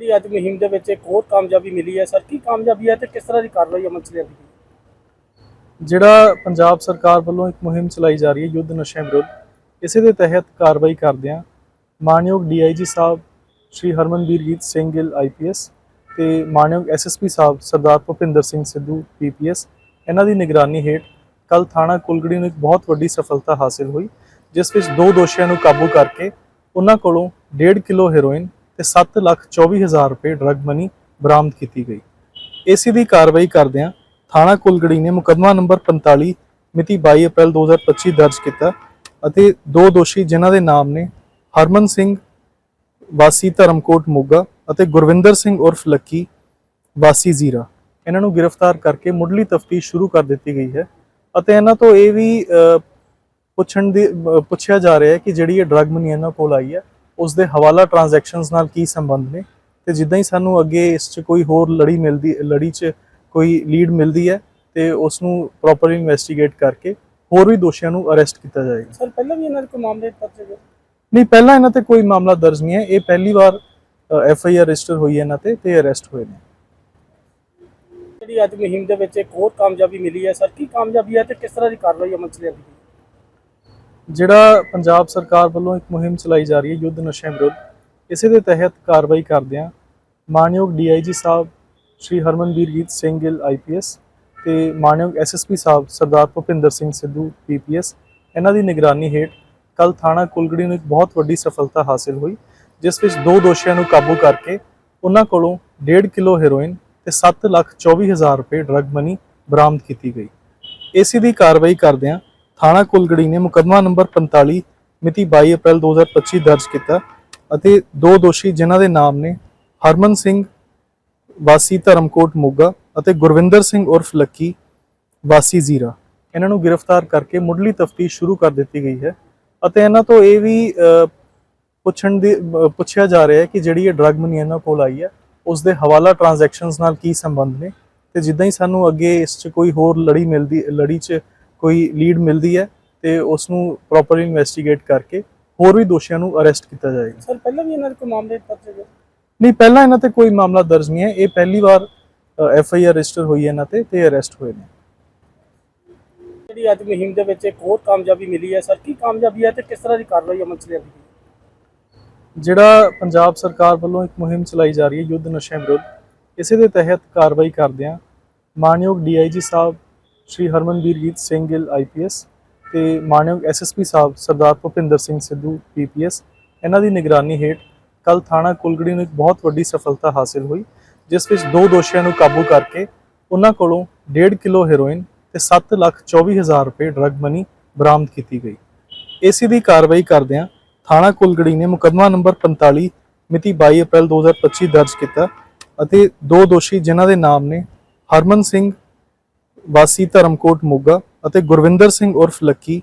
ਜਿਹੜੀ ਅੱਜ ਮੁਹਿੰਮ ਦੇ ਵਿੱਚ ਇੱਕ ਹੋਰ ਕਾਮਯਾਬੀ ਮਿਲੀ ਹੈ, ਸਰ, ਕੀ ਕਾਮਯਾਬੀ ਹੈ ਤੇ ਕਿਸ ਤਰ੍ਹਾਂ ਦੀ ਕਾਰਵਾਈ ਅਮਲ ਚ ਲਿਆਂਦੀ ਜਿਹੜਾ ਪੰਜਾਬ ਸਰਕਾਰ ਵੱਲੋਂ ਇੱਕ ਮੁਹਿੰਮ ਚਲਾਈ ਜਾ ਰਹੀ ਹੈ, ਯੁੱਧ ਨਸ਼ਿਆਂ ਵਿਰੁੱਧ, ਇਸੇ ਦੇ ਤਹਿਤ ਕਾਰਵਾਈ ਕਰਦਿਆਂ ਮਾਨਯੋਗ ਡੀਆਈਜੀ ਸਾਹਿਬ ਸ਼੍ਰੀ ਹਰਮਨਵੀਰਜੀਤ ਸਿੰਘ ਗਿੱਲ ਆਈਪੀਐਸ ਤੇ ਮਾਨਯੋਗ ਐਸਐਸਪੀ ਸਾਹਿਬ ਸਰਦਾਰ ਭੁਪਿੰਦਰ ਸਿੰਘ ਸਿੱਧੂ ਪੀਪੀਐਸ ਇਹਨਾਂ ਦੀ ਨਿਗਰਾਨੀ ਹੇਠ ਕੱਲ ਥਾਣਾ ਕੁਲਗੜੀ ਨੂੰ ਇੱਕ ਬਹੁਤ ਵੱਡੀ ਸਫਲਤਾ ਹਾਸਲ ਹੋਈ, ਜਿਸ ਵਿੱਚ ਦੋ ਦੋਸ਼ੀਆਂ ਨੂੰ ਕਾਬੂ ਕਰਕੇ ਉਹਨਾਂ ਕੋਲੋਂ 1.5 ਕਿਲੋ ਹੈਰੋਇਨ ਤੇ 7 ਲੱਖ 24 ਹਜ਼ਾਰ ਰੁਪਏ ਡਰੱਗ ਮਨੀ ਬਰਾਮਦ ਕੀਤੀ ਗਈ। ਇਸੇ ਦੀ ਕਾਰਵਾਈ ਕਰਦਿਆਂ ਥਾਣਾ ਕੁਲਗੜੀ ਨੇ ਮੁਕੱਦਮਾ ਨੰਬਰ 45 ਮਿਤੀ 22 ਅਪ੍ਰੈਲ 2025 ਦਰਜ ਕੀਤਾ ਅਤੇ ਦੋ ਦੋਸ਼ੀ ਜਿਨ੍ਹਾਂ ਦੇ ਨਾਮ ਨੇ ਹਰਮਨ ਸਿੰਘ ਵਾਸੀ ਧਰਮਕੋਟ ਮੋਗਾ ਅਤੇ ਗੁਰਵਿੰਦਰ ਸਿੰਘ ਉਰਫ ਲੱਕੀ ਵਾਸੀ ਜ਼ੀਰਾ। ਇਹਨਾਂ ਨੂੰ ਗ੍ਰਿਫਤਾਰ ਕਰਕੇ ਮੁੱਢਲੀ ਤਫਤੀਸ਼ ਸ਼ੁਰੂ ਕਰ ਦਿੱਤੀ ਗਈ ਹੈ ਅਤੇ ਇਹਨਾਂ ਤੋਂ ਇਹ ਵੀ ਪੁੱਛਣ ਦੀ ਪੁੱਛਿਆ ਜਾ ਰਿਹਾ ਹੈ ਕਿ ਜਿਹੜੀ ਇਹ ਡਰੱਗ ਮਨੀ ਇਹਨਾਂ ਕੋਲ ਆਈ ਹੈ ਉਸ ਦੇ ਹਵਾਲਾ ਟ੍ਰਾਂਜੈਕਸ਼ਨਸ ਨਾਲ ਕੀ ਸੰਬੰਧ ਨੇ? ਤੇ ਜਿੱਦਾਂ ਹੀ ਸਾਨੂੰ ਅੱਗੇ ਇਸ 'ਚ ਕੋਈ ਹੋਰ ਲੜੀ ਮਿਲਦੀ ਲੜੀ 'ਚ ਕੋਈ ਲੀਡ ਮਿਲਦੀ ਹੈ ਤੇ ਉਸ ਨੂੰ ਪ੍ਰੋਪਰਲੀ ਇਨਵੈਸਟੀਗੇਟ ਕਰਕੇ ਹੋਰ ਵੀ ਦੋਸ਼ੀਆਂ ਨੂੰ ਅਰੈਸਟ ਕੀਤਾ ਜਾਏਗਾ। ਸਰ ਪਹਿਲਾਂ ਵੀ ਇਹਨਾਂ ਦੇ ਕੋਈ ਮਾਮਲੇ ਦਰਜ ਹੋਏ ਨਹੀਂ ਪਹਿਲਾਂ ਇਹਨਾਂ ਤੇ ਕੋਈ ਮਾਮਲਾ ਦਰਜ ਨਹੀਂ ਹੈ। ਇਹ ਪਹਿਲੀ ਵਾਰ ਐਫ ਆਈ ਆਰ ਰਜਿਸਟਰ ਹੋਈ ਹੈ ਇਹਨਾਂ ਤੇ ਤੇ ਅਰੈਸਟ ਹੋਏ ਨੇ। ਜਿਹੜੀ ਅੱਜ ਮੁਹਿੰਮ ਦੇ ਵਿੱਚ ਇੱਕ ਹੋਰ ਕਾਮਯਾਬੀ ਮਿਲੀ ਹੈ ਸਰ ਕੀ ਕਾਮਯਾਬੀ ਹੈ ਤੇ ਕਿਸ ਤਰ੍ਹਾਂ ਦੀ ਕਾਰਵਾਈ ਅਮਲ ਚ ਲਿਆਂਦੀ ਜਿਹੜਾ ਪੰਜਾਬ ਸਰਕਾਰ ਵੱਲੋਂ ਇੱਕ ਮੁਹਿੰਮ ਚਲਾਈ ਜਾ ਰਹੀ ਹੈ ਯੁੱਧ ਨਸ਼ਿਆਂ ਵਿਰੁੱਧ, ਇਸੇ ਦੇ ਤਹਿਤ ਕਾਰਵਾਈ ਕਰਦਿਆਂ ਮਾਨਯੋਗ ਡੀਆਈਜੀ ਸਾਹਿਬ ਸ਼੍ਰੀ ਹਰਮਨਵੀਰਜੀਤ ਸਿੰਘ ਗਿੱਲ ਆਈਪੀਐਸ ਤੇ ਮਾਨਯੋਗ ਐਸਐਸਪੀ ਸਾਹਿਬ ਸਰਦਾਰ ਭੁਪਿੰਦਰ ਸਿੰਘ ਸਿੱਧੂ ਪੀਪੀਐਸ ਇਹਨਾਂ ਦੀ ਨਿਗਰਾਨੀ ਹੇਠ ਕੱਲ ਥਾਣਾ ਕੁਲਗੜੀ ਨੂੰ ਇੱਕ ਬਹੁਤ ਵੱਡੀ ਸਫਲਤਾ ਹਾਸਲ ਹੋਈ, ਜਿਸ ਵਿੱਚ ਦੋ ਦੋਸ਼ੀਆਂ ਨੂੰ ਕਾਬੂ ਕਰਕੇ ਉਹਨਾਂ ਕੋਲੋਂ 1.5 ਕਿਲੋ ਹੈਰੋਇਨ ਤੇ 7 ਲੱਖ 24 ਹਜ਼ਾਰ ਰੁਪਏ ਡਰੱਗ ਮਨੀ ਬਰਾਮਦ ਕੀਤੀ ਗਈ। ਇਸੇ ਦੀ ਕਾਰਵਾਈ ਕਰਦਿਆਂ ਥਾਣਾ ਕੁਲਗੜੀ ਨੇ ਮੁਕੱਦਮਾ ਨੰਬਰ 45 ਮਿਤੀ 22 ਅਪ੍ਰੈਲ 2025 ਦਰਜ ਕੀਤਾ ਅਤੇ ਦੋ ਦੋਸ਼ੀ ਜਿਨ੍ਹਾਂ ਦੇ ਨਾਮ ਨੇ ਹਰਮਨ ਸਿੰਘ ਵਾਸੀ ਧਰਮਕੋਟ ਮੋਗਾ ਅਤੇ ਗੁਰਵਿੰਦਰ ਸਿੰਘ ਉਰਫ ਲੱਕੀ ਵਾਸੀ ਜ਼ੀਰਾ। ਇਹਨਾਂ ਨੂੰ ਗ੍ਰਿਫਤਾਰ ਕਰਕੇ ਮੁੱਢਲੀ ਤਫਤੀਸ਼ ਸ਼ੁਰੂ ਕਰ ਦਿੱਤੀ ਗਈ ਹੈ ਅਤੇ ਇਹਨਾਂ ਤੋਂ ਇਹ ਵੀ ਪੁੱਛਣ ਦੀ ਪੁੱਛਿਆ ਜਾ ਰਿਹਾ ਹੈ ਕਿ ਜਿਹੜੀ ਇਹ ਡਰੱਗ ਮਨੀ ਇਹਨਾਂ ਕੋਲ ਆਈ ਹੈ ਉਸ ਦੇ ਹਵਾਲਾ ਟ੍ਰਾਂਜੈਕਸ਼ਨਸ ਨਾਲ ਕੀ ਸੰਬੰਧ ਨੇ ਤੇ ਜਿੱਦਾਂ ਹੀ ਸਾਨੂੰ ਅੱਗੇ ਇਸ 'ਚ ਕੋਈ ਹੋਰ ਲੜੀ ਮਿਲਦੀ, ਲੜੀ 'ਚ ਕੋਈ ਲੀਡ ਮਿਲਦੀ ਹੈ ਤੇ ਉਸ ਨੂੰ ਪ੍ਰੋਪਰਲੀ ਇਨਵੈਸਟੀਗੇਟ ਕਰਕੇ ਹੋਰ ਵੀ ਦੋਸ਼ੀਆਂ ਨੂੰ ਅਰੈਸਟ ਕੀਤਾ ਜਾਏਗਾ। ਸਰ ਪਹਿਲਾਂ ਵੀ ਇਹਨਾਂ ਦੇ ਕੋਈ ਮਾਮਲੇ ਦਰਜ ਹੋਏ ਨਹੀਂ ਪਹਿਲਾਂ ਇਹਨਾਂ ਤੇ ਕੋਈ ਮਾਮਲਾ ਦਰਜ ਨਹੀਂ ਹੈ। ਇਹ ਪਹਿਲੀ ਵਾਰ ਐਫ ਆਈ ਆਰ ਰਜਿਸਟਰ ਹੋਈ ਹੈ ਇਹਨਾਂ ਤੇ ਤੇ ਅਰੈਸਟ ਹੋਏ ਨੇ। ਜਿਹੜੀ ਅੱਜ ਮੁਹਿੰਮ ਦੇ ਵਿੱਚ ਇੱਕ ਹੋਰ ਕਾਮਯਾਬੀ ਮਿਲੀ ਹੈ ਸਰ ਕੀ ਕਾਮਯਾਬੀ ਹੈ ਤੇ ਕਿਸ ਤਰ੍ਹਾਂ ਦੀ ਕਾਰਵਾਈ ਅਮਲ ਚ ਲਿਆਂਦੀ ਜਿਹੜਾ ਪੰਜਾਬ ਸਰਕਾਰ ਵੱਲੋਂ ਇੱਕ ਮੁਹਿੰਮ ਚਲਾਈ ਜਾ ਰਹੀ ਹੈ ਯੁੱਧ ਨਸ਼ਿਆਂ ਵਿਰੁੱਧ ਇਸੇ ਦੇ ਤਹਿਤ ਕਾਰਵਾਈ ਕਰਦਿਆਂ ਮਾਨਯੋਗ ਡੀਆਈਜੀ ਸਾਹਿਬ ਸ਼੍ਰੀ ਹਰਮਨਵੀਰਜੀਤ ਸਿੰਘ ਗਿੱਲ ਆਈਪੀਐਸ ਤੇ ਮਾਨਯੋਗ ਐਸਐਸਪੀ ਸਾਹਿਬ ਸਰਦਾਰ ਭੁਪਿੰਦਰ ਸਿੰਘ ਸਿੱਧੂ ਪੀਪੀਐਸ ਇਹਨਾਂ ਦੀ ਨਿਗਰਾਨੀ ਹੇਠ ਕੱਲ ਥਾਣਾ ਕੁਲਗੜੀ ਨੂੰ ਇੱਕ ਬਹੁਤ ਵੱਡੀ ਸਫਲਤਾ ਹਾਸਲ ਹੋਈ, ਜਿਸ ਵਿੱਚ ਦੋ ਦੋਸ਼ੀਆਂ ਨੂੰ ਕਾਬੂ ਕਰਕੇ ਉਹਨਾਂ ਕੋਲੋਂ 1.5 ਕਿਲੋ ਹੈਰੋਇਨ ਤੇ 7 ਲੱਖ 24 ਹਜ਼ਾਰ ਰੁਪਏ ਡਰੱਗ ਮਨੀ ਬਰਾਮਦ ਕੀਤੀ ਗਈ। ਇਸੇ ਦੀ ਕਾਰਵਾਈ ਕਰਦਿਆਂ ਥਾਣਾ ਕੁਲਗੜੀ ਨੇ ਮੁਕੱਦਮਾ ਨੰਬਰ 45 ਮਿਤੀ 22 ਅਪ੍ਰੈਲ 2025 ਦਰਜ ਕੀਤਾ ਅਤੇ ਦੋ ਦੋਸ਼ੀ ਜਿਨ੍ਹਾਂ ਦੇ ਨਾਮ ਨੇ ਹਰਮਨ ਸਿੰਘ ਵਾਸੀ ਧਰਮਕੋਟ ਮੋਗਾ ਅਤੇ ਗੁਰਵਿੰਦਰ ਸਿੰਘ ਉਰਫ ਲੱਕੀ,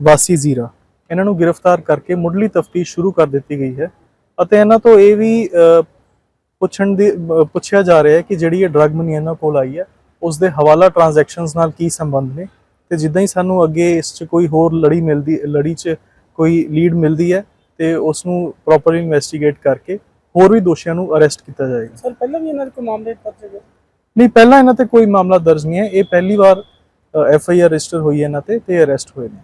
ਵਾਸੀ ਜ਼ੀਰਾ। ਇਹਨਾਂ ਨੂੰ ਗ੍ਰਿਫਤਾਰ ਕਰਕੇ ਮੁੱਢਲੀ ਤਫਤੀਸ਼ ਸ਼ੁਰੂ ਕਰ ਦਿੱਤੀ ਗਈ ਹੈ ਅਤੇ ਇਹਨਾਂ ਤੋਂ ਇਹ ਵੀ ਪੁੱਛਣ ਦੀ ਪੁੱਛਿਆ ਜਾ ਰਿਹਾ ਹੈ ਕਿ ਜਿਹੜੀ ਇਹ ਡਰੱਗ ਮਨੀ ਇਹਨਾਂ ਕੋਲ ਆਈ ਹੈ ਉਸ ਦੇ ਹਵਾਲਾ ਟ੍ਰਾਂਜੈਕਸ਼ਨਸ ਨਾਲ ਕੀ ਸੰਬੰਧ ਨੇ ਤੇ ਜਿੱਦਾਂ ਹੀ ਸਾਨੂੰ ਅੱਗੇ ਇਸ 'ਚ ਕੋਈ ਹੋਰ ਲੜੀ ਮਿਲਦੀ, ਲੜੀ 'ਚ ਕੋਈ ਲੀਡ ਮਿਲਦੀ ਹੈ ਤੇ ਉਸ ਨੂੰ ਪ੍ਰੋਪਰਲੀ ਇਨਵੈਸਟੀਗੇਟ ਕਰਕੇ ਹੋਰ ਵੀ ਦੋਸ਼ੀਆਂ ਨੂੰ ਅਰੈਸਟ ਕੀਤਾ ਜਾਏਗਾ। ਸਰ, ਪਹਿਲਾਂ ਵੀ ਇਹਨਾਂ ਦੇ ਕੋਈ ਮਾਮਲੇ ਦਰਜ ਹੋਏ ਨਹੀਂ, ਪਹਿਲਾਂ ਇਹਨਾਂ ਤੇ ਕੋਈ ਮਾਮਲਾ ਦਰਜ ਨਹੀਂ ਹੈ। ਇਹ ਪਹਿਲੀ ਵਾਰ ਐਫ ਆਈ ਆਰ ਰਜਿਸਟਰ ਹੋਈ ਹੈ ਇਹਨਾਂ ਤੇ ਤੇ ਅਰੈਸਟ ਹੋਏ ਨੇ।